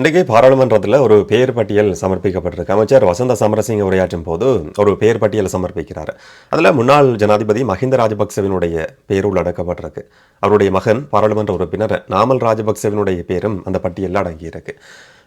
இன்றைக்கு பாராளுமன்றத்தில் ஒரு பெயர் பட்டியல் சமர்ப்பிக்கப்பட்டிருக்கு. அமைச்சர் வசந்த சமரசிங்க உரையாற்றும் போது ஒரு பெயர் பட்டியல் சமர்ப்பிக்கிறார். அதில் முன்னாள் ஜனாதிபதி மஹிந்த ராஜபக்சவினுடைய பெயர் உள்ளடக்கப்பட்டிருக்கு. அவருடைய மகன் பாராளுமன்ற உறுப்பினர் நாமல் ராஜபக்சவினுடைய பேரும் அந்த பட்டியலில் அடங்கியிருக்கு.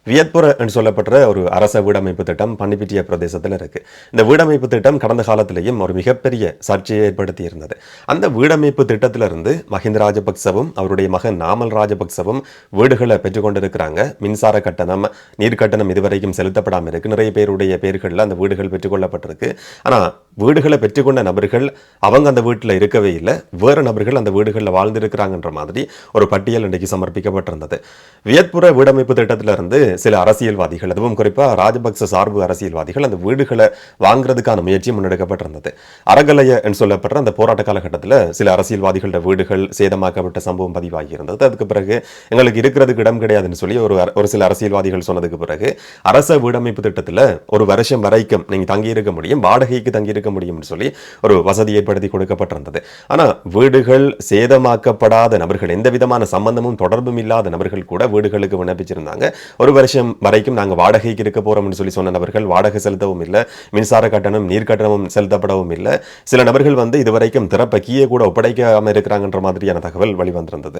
வியத்புர என்று சொல்லப்பட்ட ஒரு அரச வீடமைப்பு திட்டம் பன்னிப்பிட்டிய பிரதேசத்தில் இருக்கு. இந்த வீடமைப்பு திட்டம் கடந்த காலத்திலேயும் ஒரு மிகப்பெரிய சர்ச்சையை ஏற்படுத்தி இருந்தது அந்த வீடமைப்பு திட்டத்திலிருந்து மஹிந்த ராஜபக்சவும் அவருடைய மகன் நாமல் ராஜபக்சவும் வீடுகளை பெற்றுக்கொண்டிருக்கிறாங்க. மின்சார கட்டணம் நீர் கட்டணம் இதுவரைக்கும் செலுத்தப்படாமல் இருக்கு. நிறைய பேருடைய பேர்களில் அந்த வீடுகள் பெற்றுக்கொள்ளப்பட்டிருக்கு. ஆனால் வீடுகளை பெற்றுக்கொண்ட நபர்கள் அவங்க அந்த வீட்டில் இருக்கவே இல்லை. வேறு நபர்கள் அந்த வீடுகளில் வாழ்ந்திருக்கிறாங்கன்ற மாதிரி ஒரு பட்டியல் இன்றைக்கு சமர்ப்பிக்கப்பட்டிருந்தது. வியத்புர வீடமைப்பு திட்டத்திலிருந்து சில அரசியல்வாதிகள் அதுவும் குறிப்பாக ராஜபக்ச சார்பு அரசியல்வாதிகள் அந்த வீடுகளை வாங்குறதுக்கான முயற்சி முன்னெடுக்கப்பட்டிருந்தது. அறகலைய என்று சொல்லப்படுற அந்த போராட்ட காலகட்டத்தில் சில அரசியல்வாதிகளோட வீடுகள் சேதமாக்கப்பட்ட சம்பவம் பதிவாகி இருந்தது அதுக்கு பிறகு எங்களுக்கு இருக்கிறதுக்கு இடம் கிடையாதுன்னு சொல்லி ஒரு ஒரு சில அரசியல்வாதிகள் சொன்னதுக்கு பிறகு அரச வீடமைப்பு திட்டத்தில் ஒரு வருஷம் வரைக்கும் நீங்கள் தங்கியிருக்க முடியும் வாடகைக்கு தங்கியிருக்க இருக்க முடியும்னு சொல்லி ஒரு வசதி ஏற்படுத்தி கொடுக்கப்பட்டிருந்தது. ஆனால் வீடுகள் சேதமாக்கப்படாத நபர்கள் எந்த விதமான சம்பந்தமும் தொடர்பும் இல்லாத நபர்கள் கூட வீடுகளுக்கு விண்ணப்பிச்சிருந்தாங்க. ஒரு வருஷம் வரைக்கும் நாங்கள் வாடகைக்கு இருக்க போகிறோம்னு சொல்லி சொன்ன நபர்கள் வாடகை செலுத்தவும் இல்லை மின்சார கட்டணம் நீர் கட்டணமும் செலுத்தப்படவும் இல்லை. சில நபர்கள் வந்து இதுவரைக்கும் திறப்ப கீயே கூட ஒப்படைக்காமல் இருக்கிறாங்கன்ற மாதிரியான தகவல் வெளிவந்திருந்தது.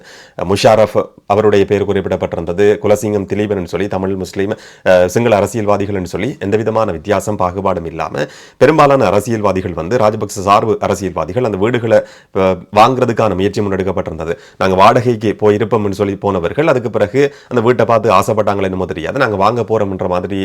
முஷாரஃப் அவருடைய பேர் குறிப்பிடப்பட்டிருந்தது. குலசிங்கம் திலீபன் சொல்லி தமிழ் முஸ்லீம் சிங்கள அரசியல்வாதிகள் சொல்லி எந்த விதமான வித்தியாசம் பாகுபாடும் இல்லாமல் பெரும்பாலான அரசியல் அரசியல்வாதிகள் வந்து ராஜபக்ச சார்பு அரசியல்வாதிகள் அந்த வீடுகளை வாங்குறதுக்கான முயற்சி முன்னெடுக்கப்பட்டிருந்தது. நாங்கள் வாடகைக்கு போய் இருப்போம்னு சொல்லி போனவர்கள் அதுக்கு பிறகு அந்த வீட்டை பார்த்து ஆசைப்பட்டாங்களே என்னமோ தெரியாது. நாங்கள் வாங்க போகிறோம்ன்ற மாதிரி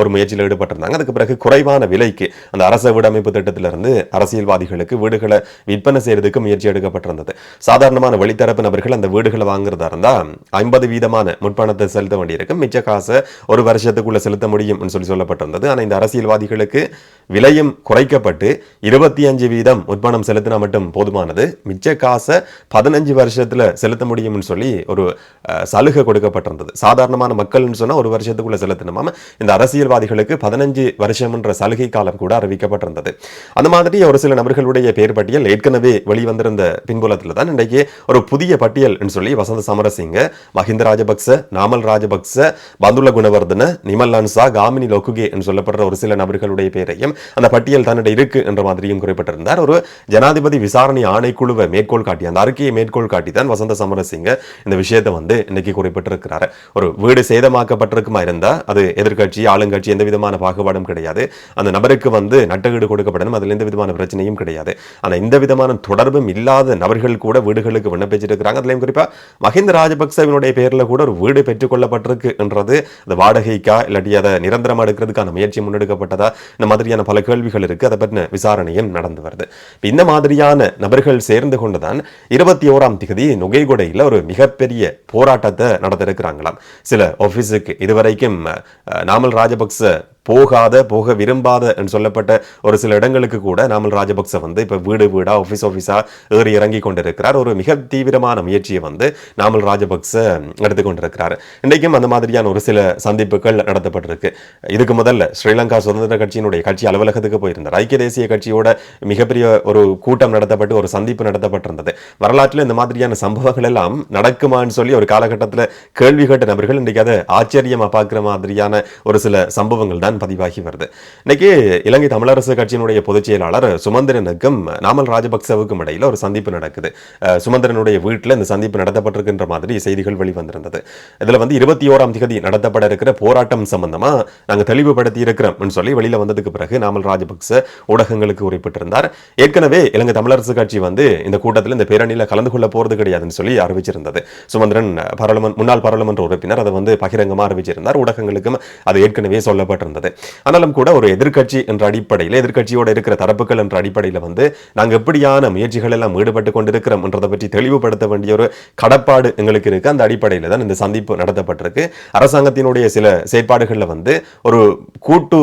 ஒரு முயற்சியில் ஈடுபட்டிருந்தாங்க. அதுக்கு பிறகு குறைவான விலைக்கு அந்த அரச வீடமைப்பு திட்டத்திலிருந்து அரசியல்வாதிகளுக்கு வீடுகளை விற்பனை செய்யறதுக்கு முயற்சி எடுக்கப்பட்டிருந்தது. சாதாரணமான வெளித்தரப்பு நபர்கள் அந்த வீடுகளை வாங்குறதா இருந்தால் ஐம்பது வீதமான முன்பணத்தை செலுத்த வேண்டியிருக்கும். மிச்ச காசை ஒரு வருஷத்துக்குள்ள செலுத்த முடியும்னு சொல்லி சொல்லப்பட்டிருந்தது. ஆனால் இந்த அரசியல்வாதிகளுக்கு விலையும் குறைக்கப்பட்டு இருபத்தி அஞ்சு வீதம் முன்பணம் செலுத்தினா மட்டும் போதுமானது. மிச்ச காசை பதினஞ்சு வருஷத்தில் செலுத்த முடியும்னு சொல்லி ஒரு சலுகை கொடுக்கப்பட்டிருந்தது. சாதாரணமான மக்கள்னு சொன்னால் ஒரு வருஷத்துக்குள்ளே செலுத்தணுமாம இந்த அரசியல்வாதிகளுக்கு பதினஞ்சு வருஷம்ன்ற சலுகை காலம் கூட அறிவிக்கப்பட்டிருந்தது. அந்த மாதிரி ஒரு சில நபர்களுடைய பேர் பட்டியல் ஏற்கனவே வெளிவந்திருந்த பின்புலத்தில் தான் இன்றைக்கு ஒரு புதிய பட்டியல் சொல்லி வசந்த சமரசிங்க மஹிந்த ராஜபக்ச நாமல் ராஜபக்ச பந்துல குணவர்தன நிமல் அன்சா காமினி லொக்குகே என்று சொல்லப்படுற ஒரு சில நபர்களுடைய பேரையும் அந்த பட்டியல் தன்னுடைய இருக்கு என்ற மாதிரியும் குறிப்பிட்டிருந்தார். ஒரு ஜனாதிபதி விசாரணை ஆணைக்குழுவை மேற்கோள் காட்டி அந்த அறிக்கையை மேற்கோள் காட்டி தான் வசந்த சமரசிங்க இந்த விஷயத்தை வந்து இன்னைக்கு குறிப்பிட்டிருக்கிறார். ஒரு வீடு சேதமாக்கப்பட்டிருக்குமா இருந்தா அது எதிர்க்கட்சி ஆளுங்கட்சி எந்த விதமான பாகுபாடும் கிடையாது. அந்த நபருக்கு வந்து நட்டகீடு கொடுக்கப்படணும் அதில் எந்த விதமான பிரச்சனையும் கிடையாது. ஆனால் இந்த விதமான தொடர்பும் இல்லாத நபர்கள் கூட வீடுகளுக்கு விண்ணப்பிச்சிருக்கிறாங்க. அதுலேயும் குறிப்பா மஹிந்த ராஜபக்சவினுடைய பேரில் கூட ஒரு வீடு பெற்றுக்கொள்ளப்பட்டிருக்கு என்றது அது வாடகைக்கா இல்லாட்டி அதை நிரந்தரம் எடுக்கிறதுக்கான முயற்சி முன்னெடுக்கப்பட்டதா இந்த மாதிரியான பல கேள்விகள் இருக்கு. அதை பற்றின விசாரணையும் நடந்து வருது. இந்த மாதிரியான நபர்கள் சேர்ந்து கொண்டுதான் இருபத்தி ஓராம் திகதி நுகைகொடையில் ஒரு மிகப்பெரிய போராட்டத்தை நடத்திருக்கிறாங்களாம். சில ஆஃபீஸுக்கு இதுவரைக்கும் நாமல் ராஜபக்ச போகாத போக விரும்பாத என்று சொல்லப்பட்ட ஒரு சில இடங்களுக்கு கூட நாமல் ராஜபக்ச வந்து இப்போ வீடு வீடா ஆஃபீஸ் ஆஃபீஸாக ஏறி இறங்கி கொண்டிருக்கிறார். ஒரு மிக தீவிரமான முயற்சியை வந்து நாமல் ராஜபக்ச எடுத்துக்கொண்டிருக்கிறார் இன்றைக்கும் அந்த மாதிரியான ஒரு சில சந்திப்புகள் நடத்தப்பட்டிருக்கு. இதுக்கு முதல்ல ஸ்ரீலங்கா சுதந்திர கட்சியினுடைய கட்சி அலுவலகத்துக்கு போயிருந்தார். ஐக்கிய தேசிய கட்சியோட மிகப்பெரிய ஒரு கூட்டம் நடத்தப்பட்டு ஒரு சந்திப்பு நடத்தப்பட்டிருந்தது. வரலாற்றில் இந்த மாதிரியான சம்பவங்கள் எல்லாம் நடக்குமான்னு சொல்லி ஒரு காலகட்டத்தில் கேள்வி கேட்ட நபர்கள் இன்றைக்கு அதை ஆச்சரியமாக பார்க்குற மாதிரியான ஒரு சில சம்பவங்கள் தான் தான் பதிவாகி வருது. இன்னைக்கு இலங்கை தமிழரசு கட்சியினுடைய பொதுச் செயலாளர் சுமந்திரனுக்கும் நாமல் ராஜபக்சவுக்கும் இடையில ஒரு சந்திப்பு நடக்குது. சுமந்திரனுடைய வீட்டில் இந்த சந்திப்பு நடத்தப்பட்டிருக்கின்ற மாதிரி செய்திகள் வெளிவந்திருந்தது. இதில் வந்து இருபத்தி ஓராம் திகதி நடத்தப்பட இருக்கிற போராட்டம் சம்பந்தமா நாங்கள் தெளிவுபடுத்தி இருக்கிறோம்னு சொல்லி வெளியில் வந்ததுக்கு பிறகு நாமல் ராஜபக்ச ஊடகங்களுக்கு குறிப்பிட்டிருந்தார். ஏற்கனவே இலங்கை தமிழரசு கட்சி வந்து இந்த கூட்டத்தில் இந்த பேரணியில் கலந்து கொள்ள போறது கிடையாதுன்னு சொல்லி அறிவிச்சிருந்தது. சுமந்திரன் பாராளுமன்ற முன்னாள் பாராளுமன்ற உறுப்பினர் அதை வந்து பகிரங்கமாக அறிவிச்சிருந்தார். ஊடகங்களுக்கும் அது ஏற்கனவே சொல்லப்பட்டிருந்தது. ஆனாலும் கூட ஒரு எதிர்க்கட்சி என்ற அடிப்படையில் எதிர்க்கட்சியோட இருக்கிற தரப்புகள் என்ற அடிப்படையில் வந்து நாங்க எப்படியான முயற்சிகள் எல்லாம் ஈடுபட்டு கொண்டிருக்கிறோம் என்றதை பற்றி தெளிவுபடுத்த வேண்டிய ஒரு கடப்பாடு எங்களுக்கு இருக்கு. அந்த அடிப்படையில் தான் இந்த சந்திப்பு நடத்தப்பட்டிருக்கு. அரசாங்கத்தினுடைய சில செயற்பாடுகளில் வந்து ஒரு கூட்டு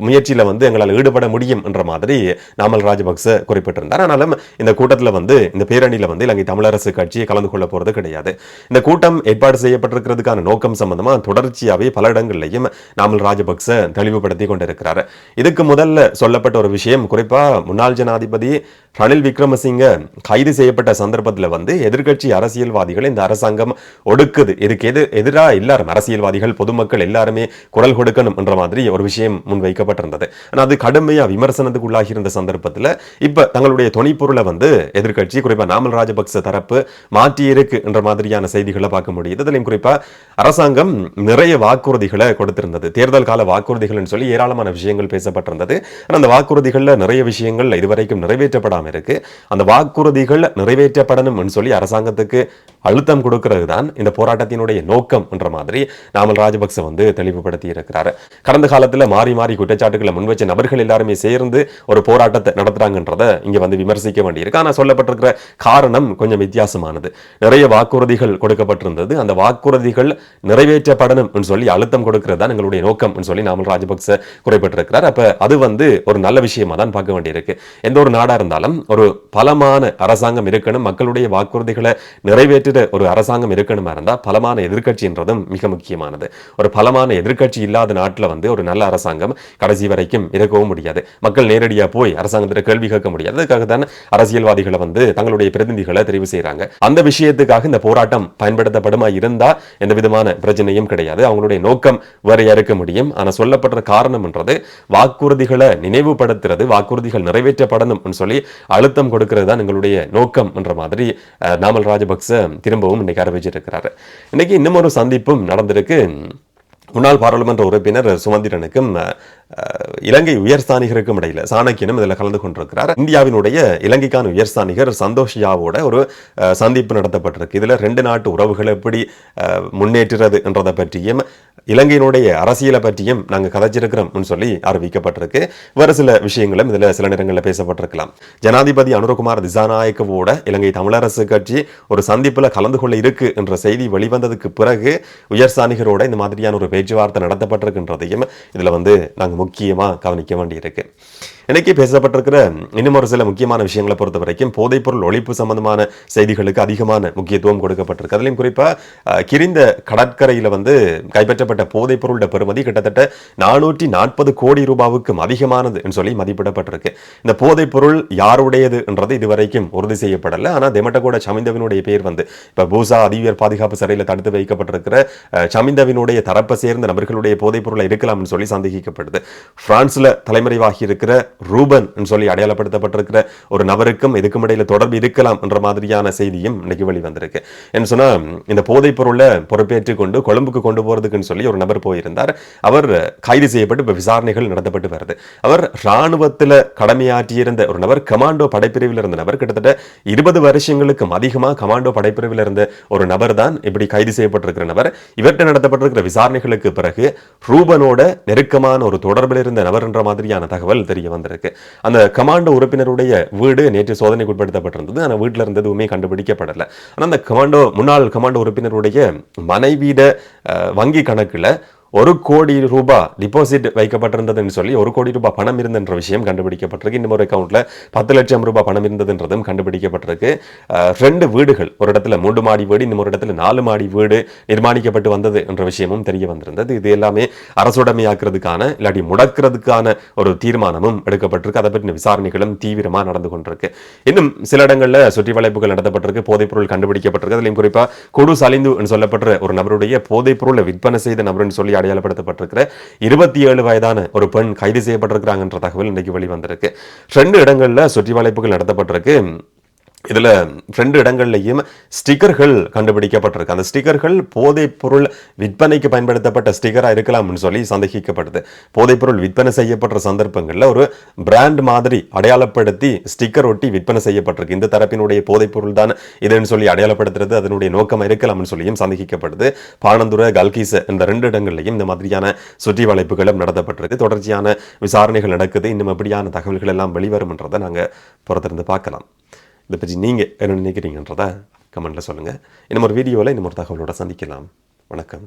முயற்சியில வந்து எங்களால் ஈடுபட முடியும் என்ற மாதிரி நாமல் ராஜபக்ச குறிப்பிட்டிருந்தார். ஆனாலும் இந்த கூட்டத்தில் வந்து இந்த பேரணியில் வந்து இலங்கை தமிழரசு கட்சி கலந்து கொள்ள போறது கிடையாது. இந்த கூட்டம் ஏற்பாடு செய்யப்பட்டிருக்கிறதுக்கான நோக்கம் சம்பந்தமாக தொடர்ச்சியாவே பல இடங்கள்லையும் நாமல் ராஜபக்ச தெளிவுபடுத்தி கொண்டிருக்கிறார். இதுக்கு முதல்ல சொல்லப்பட்ட ஒரு விஷயம் குறிப்பா முன்னாள் ஜனாதிபதி ரணில் விக்ரமசிங்க கைது செய்யப்பட்ட சந்தர்ப்பத்தில் வந்து எதிர்கட்சி அரசியல்வாதிகளை இந்த அரசாங்கம் ஒடுக்குது. இதுக்கு எது எதிராக எல்லாரும் அரசியல்வாதிகள் பொதுமக்கள் எல்லாருமே குரல் கொடுக்கணும் என்ற மாதிரி ஒரு விஷயம் முன்வைக்க வைக்கப்பட்டிருந்தது ஆனால் அது கடுமையாக விமர்சனத்துக்கு உள்ளாகியிருந்த சந்தர்ப்பத்தில் இப்போ தங்களுடைய துணைப்பொருளை வந்து எதிர்கட்சி குறிப்பாக நாமல் ராஜபக்ச தரப்பு மாற்றி இருக்கு என்ற மாதிரியான செய்திகளை பார்க்க முடியுது. அதிலையும் குறிப்பாக அரசாங்கம் நிறைய வாக்குறுதிகளை கொடுத்திருந்தது. தேர்தல் கால வாக்குறுதிகள்னு சொல்லி ஏராளமான விஷயங்கள் பேசப்பட்டிருந்தது. ஆனால் அந்த வாக்குறுதிகளில் நிறைய விஷயங்கள் இதுவரைக்கும் நிறைவேற்றப்படாமல் இருக்கு. அந்த வாக்குறுதிகள் நிறைவேற்றப்படணும்னு சொல்லி அரசாங்கத்துக்கு அழுத்தம் கொடுக்கிறது தான் இந்த போராட்டத்தினுடைய நோக்கம் என்ற மாதிரி நாமல் ராஜபக்ச வந்து தெளிவுபடுத்தி இருக்கிறார் கடந்த காலத்தில் மாறி மாறி குற்ற குற்றச்சாட்டுகளை முன்வச்ச நபர்கள் எல்லாருமே சேர்ந்து ஒரு போராட்டத்தை நடத்துறாங்கன்றத இங்க வந்து விமர்சிக்க வேண்டியிருக்கு. ஆனால் சொல்லப்பட்டிருக்கிற காரணம் கொஞ்சம் வித்தியாசமானது. நிறைய வாக்குறுதிகள் கொடுக்கப்பட்டிருந்தது. அந்த வாக்குறுதிகள் நிறைவேற்றப்படணும் சொல்லி அழுத்தம் கொடுக்கிறது தான் எங்களுடைய நோக்கம் சொல்லி நாமல் ராஜபக்ச குறிப்பிட்டிருக்கிறார். அப்ப அது வந்து ஒரு நல்ல விஷயமா தான் பார்க்க வேண்டியிருக்கு. எந்த ஒரு நாடா இருந்தாலும் ஒரு பலமான அரசாங்கம் இருக்கணும். மக்களுடைய வாக்குறுதிகளை நிறைவேற்றிட ஒரு அரசாங்கம் இருக்கணுமா இருந்தால் பலமான எதிர்கட்சின்றதும் மிக முக்கியமானது. ஒரு பலமான எதிர்கட்சி இல்லாத நாட்டில் வந்து ஒரு நல்ல அரசாங்கம் கடைசி வரைக்கும் இருக்கவும் முடியாது. மக்கள் நேரடியா போய் அரசாங்கத்தில் கேள்வி கேட்க முடியாது. அதுக்காக தான் அரசியல்வாதிகளை வந்து தங்களுடைய பிரதிநிதிகளை தெரிவு செய்கிறாங்க அந்த விஷயத்துக்காக இந்த போராட்டம் பயன்படுத்தப்படுமா இருந்தா எந்த விதமான பிரச்சனையும் கிடையாது. அவங்களுடைய நோக்கம் வேற இருக்க முடியும்? ஆனால் சொல்லப்படுற காரணம்ன்றது வாக்குறுதிகளை நினைவுபடுத்துறது வாக்குறுதிகள் நிறைவேற்றப்படணும் சொல்லி அழுத்தம் கொடுக்கிறது தான் எங்களுடைய நோக்கம் என்ற மாதிரி நாமல் ராஜபக்ச திரும்பவும் இன்னைக்கு அறிவிச்சிருக்கிறாரு. இன்னைக்கு இன்னும் ஒரு சந்திப்பும் நடந்திருக்கு. முன்னாள் பாராளுமன்ற உறுப்பினர் சுமந்திரனுக்கும் இலங்கை உயர்ஸ்தானிகருக்கும் இடையில சாணக்கியனும் இதில் கலந்து கொண்டிருக்கிறார். இந்தியாவினுடைய இலங்கைக்கான உயர்ஸ்தானிகர் சந்தோஷ் யாவோட ஒரு சந்திப்பு நடத்தப்பட்டிருக்கு. இதுல ரெண்டு நாட்டு உறவுகளை எப்படி முன்னேற்றுறது என்றதை பற்றியும் இலங்கையினுடைய அரசியலை பற்றியும் நாங்கள் கதைச்சிருக்கிறோம்னு சொல்லி அறிவிக்கப்பட்டிருக்கு. வேறு சில விஷயங்களும் இதில் சில நேரங்களில் பேசப்பட்டிருக்கலாம். ஜனாதிபதி அனுரகுமார் திசாநாயக்கவோட இலங்கை தமிழரசு கட்சி ஒரு சந்திப்புல கலந்து கொள்ள இருக்கு என்ற செய்தி வெளிவந்ததுக்கு பிறகு உயர்ஸ்தானிகரோட இந்த மாதிரியான ஒரு பேச்சுவார்த்தை நடத்தப்பட்டிருக்கின்றதையும் இதுல வந்து நாங்கள் முக்கியமாக கவனிக்க வேண்டியிருக்கு. இன்னைக்கு பேசப்பட்டிருக்கிற இன்னும் ஒரு சில முக்கியமான விஷயங்களை பொறுத்த வரைக்கும் போதைப்பொருள் ஒழிப்பு சம்பந்தமான செய்திகளுக்கு அதிகமான முக்கியத்துவம் கொடுக்கப்பட்டிருக்கு. அதுலயும் குறிப்பாக கிரிந்த கடற்கரையில் வந்து கைப்பற்றப்பட்ட போதைப்பொருளோட பெறுமதி கிட்டத்தட்ட நானூற்றி நாற்பது கோடி ரூபாவுக்கும் அதிகமானது என்று சொல்லி மதிப்பிடப்பட்டிருக்கு. இந்த போதைப்பொருள் யாருடையது என்றது இதுவரைக்கும் உறுதி செய்யப்படலை. ஆனால் தெமட்டகோட சமிந்தவினுடைய பேர் வந்து இப்போ பூசா அதிவியர் பாதுகாப்பு சிறையில் தடுத்து வைக்கப்பட்டிருக்கிற சமிந்தவினுடைய தரப்பை சேர்ந்த நபர்களுடைய போதைப்பொருளை இருக்கலாம்னு சொல்லி சந்தேகிக்கப்படுது. பிரான்ஸில் தலைமறைவாகி இருக்கிற ரூபன் சொல்லி அடையாளப்படுத்தப்பட்டிருக்கிற ஒரு நபருக்கும் இதுக்கும் இடையில தொடர்பு இருக்கலாம் என்ற மாதிரியான செய்தியும் இன்னைக்கு வெளிவந்திருக்கு. என்ன சொன்னா இந்த போதைப் பொருளை பொறுப்பேற்றுக் கொண்டு கொழும்புக்கு கொண்டு போறதுக்குன்னு சொல்லி ஒரு நபர் போயிருந்தார். அவர் கைது செய்யப்பட்டு இப்போ விசாரணைகள் நடத்தப்பட்டு வருது. அவர் ராணுவத்துல கடமையாற்றியிருந்த ஒரு நபர் கமாண்டோ படைப்பிரிவில் இருந்த நபர் கிட்டத்தட்ட இருபது வருஷங்களுக்கும் அதிகமா கமாண்டோ படைப்பிரிவில் இருந்த ஒரு நபர் தான் இப்படி கைது செய்யப்பட்டிருக்கிற நபர். இவர்கிட்ட நடத்தப்பட்டிருக்கிற விசாரணைகளுக்கு பிறகு ரூபனோட நெருக்கமான ஒரு தொடர்பில் இருந்த நபர் என்ற மாதிரியான தகவல் தெரிய வந்திருக்கு. அந்த கமாண்டோ உறுப்பினருடைய வீடு நேற்று சோதனைக்கு உட்படுத்தப்பட்டிருந்தது ஆனால் வீட்டில் இருந்தது எதுவுமே கண்டுபிடிக்கப்படலை. ஆனால் அந்த கமாண்டோ முன்னாள் கமாண்டோ உறுப்பினருடைய மனைவியிட வங்கி கணக்கில் ஒரு கோடி ரூபாய் டிபாசிட் வைக்கப்பட்டிருந்ததுன்னு சொல்லி ஒரு கோடி ரூபாய் பணம் இருந்தன்ற விஷயம் கண்டுபிடிக்கப்பட்டிருக்கு. இன்னும் ஒரு அக்கௌண்ட்டில் பத்து லட்சம் ரூபாய் பணம் இருந்ததுன்றதும் கண்டுபிடிக்கப்பட்டிருக்கு. ரெண்டு வீடுகள் ஒரு இடத்துல மூன்று மாடி வீடு இன்னும் ஒரு இடத்துல நாலு மாடி வீடு நிர்மாணிக்கப்பட்டு வந்தது என்ற விஷயமும் தெரிய வந்திருந்தது. இது எல்லாமே அரசுடைமையாக்குறதுக்கான இல்லாட்டி முடக்கிறதுக்கான ஒரு தீர்மானமும் எடுக்கப்பட்டிருக்கு. அதை பற்றின விசாரணைகளும் தீவிரமாக நடந்து கொண்டிருக்கு. இன்னும் சில இடங்களில் சுற்றி வளைப்புகள் நடத்தப்பட்டிருக்கு போதைப்பொருள் கண்டுபிடிக்கப்பட்டிருக்கு. அதுலயும் குறிப்பாக குடு சலிந்து சொல்லப்பட்ட ஒரு நபருடைய போதைப்பொருளை விற்பனை செய்த நபர்னு சொல்லி அடையாளப்படுத்தப்பட்டிருக்கிற இருபத்தி ஏழு வயதான ஒரு பெண் கைது செய்யப்பட்டிருக்கிறாங்கன்ற தகவல் இன்னைக்கு வெளிவந்திருக்கு. ரெண்டு இடங்களில் சுற்றி வளைப்புகள் நடத்தப்பட்டிருக்கு. இதுல ரெண்டு இடங்கள்லையும் ஸ்டிக்கர்கள் கண்டுபிடிக்கப்பட்டிருக்கு. அந்த ஸ்டிக்கர்கள் போதைப்பொருள் விற்பனைக்கு பயன்படுத்தப்பட்ட ஸ்டிக்கராக இருக்கலாம்னு சொல்லி சந்தேகிக்கப்படுது. போதைப்பொருள் விற்பனை செய்யப்படுற சந்தர்ப்பங்களில் ஒரு பிராண்ட் மாதிரி அடையாளப்படுத்தி ஸ்டிக்கர் ஒட்டி விற்பனை செய்யப்பட்டிருக்கு. இந்த தரப்பினுடைய போதைப்பொருள் தான் இதுன்னு சொல்லி அடையாளப்படுத்துறது அதனுடைய நோக்கம் இருக்கலாம்னு சொல்லியும் சந்தேகிக்கப்படுது. பாணந்துர கல்கீஸ் இந்த ரெண்டு இடங்கள்லையும் இந்த மாதிரியான சுற்றி வளைப்புகளும் நடத்தப்பட்டிருக்கு. தொடர்ச்சியான விசாரணைகள் நடக்குது. இன்னும் எப்படியான தகவல்கள் எல்லாம் வெளிவரும்ன்றதை நாங்க பொறுத்திருந்து பார்க்கலாம். இதை பற்றி நீங்கள் என்ன நினைக்கிறீங்கன்றதை கமெண்ட்டில் சொல்லுங்கள். இன்னும் ஒரு வீடியோவில் இன்னும் ஒரு தகவலோட சந்திக்கலாம். வணக்கம்.